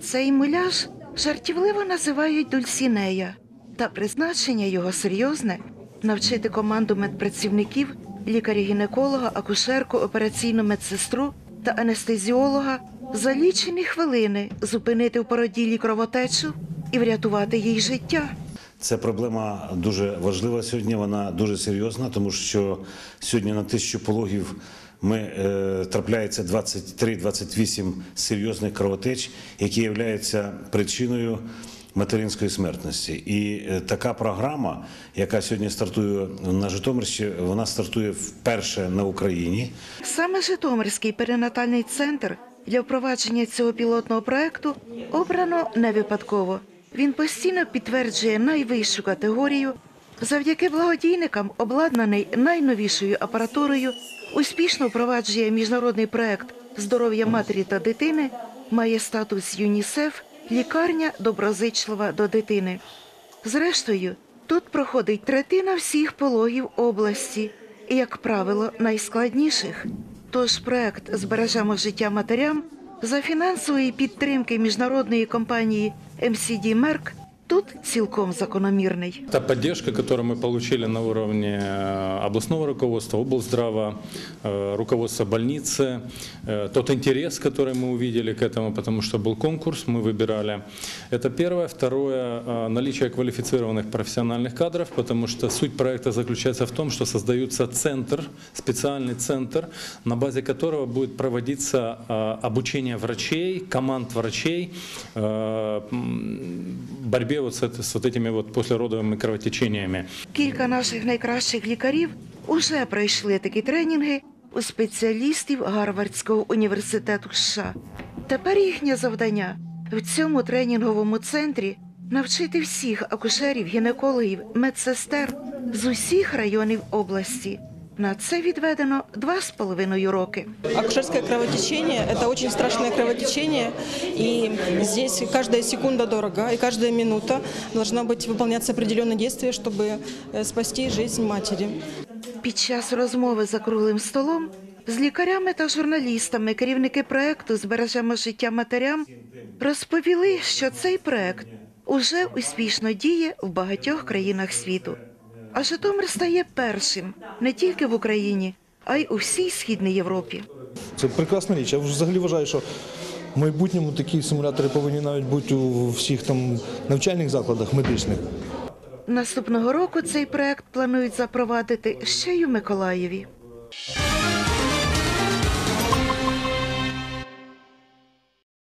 Цей муляж жартівливо називають Дульсінея, та призначення його серйозне навчити команду медпрацівників, лікаря-гінеколога, акушерку, операційну медсестру та анестезіолога за лічені хвилини зупинити в породілі кровотечу і врятувати їй життя. Це проблема дуже важлива сьогодні. Вона дуже серйозна, тому що сьогодні на тисячу пологів ми е, трапляється 23-28 серйозних кровотеч, які являються причиною материнської смертності. І е, така програма, яка сьогодні стартує на Житомирщині, вона стартує вперше на Україні. Саме Житомирський перинатальний центр для впровадження цього пілотного проекту обрано не випадково. Він постійно підтверджує найвищу категорію, завдяки благодійникам обладнаний найновішою апаратурою, успішно впроваджує міжнародний проект здоров'я матері та дитини, має статус ЮНІСЕФ, лікарня доброзичлива до дитини. Зрештою, тут проходить третина всіх пологів області, і, як правило, найскладніших. Тож проект Збережемо життя матерям за фінансової підтримки міжнародної компанії MCD Merck тут цілком закономірний. Та поддержка, которую мы получили на уровне э, областного руководства, облздрава, э, руководства больницы, э, тот интерес, который мы увидели к этому, потому что был конкурс, мы выбирали. Это первое. Второе, наличие квалифицированных профессиональных кадров, потому что суть проекта заключается в том, что создается центр, специальный центр, на базе которого будет проводиться обучение врачей, команд врачей, борьбе вот с, это- с вот этими вот послеродовыми кровотечениями. Кілька наших найкращих лікарів уже пройшли такі тренінги у спеціалістів Гарвардського університету США. Тепер їхнє завдання в цьому тренінговому центрі навчити всіх акушерів, гінекологів, медсестер з усіх районів області. На це відведено два з половиною роки. Акушерское кровотечение – это очень страшное кровотечение, и здесь каждая секунда дорого, и каждая минута должна быть выполняться определенные действия, чтобы э, спасти жизнь матери. Під час розмови за круглим столом з лікарями та журналістами керівники проекту Збережемо життя матерям розповіли, що цей проект уже успішно діє в багатьох країнах світу. А Житомир стає першим не тільки в Україні, а й у всій східній Європі. Це прекрасна річ. Я взагалі вважаю, що в майбутньому такі симулятори повинні навіть бути у всіх там навчальних закладах медичних. Наступного року цей проект планують запровадити ще й у Миколаєві.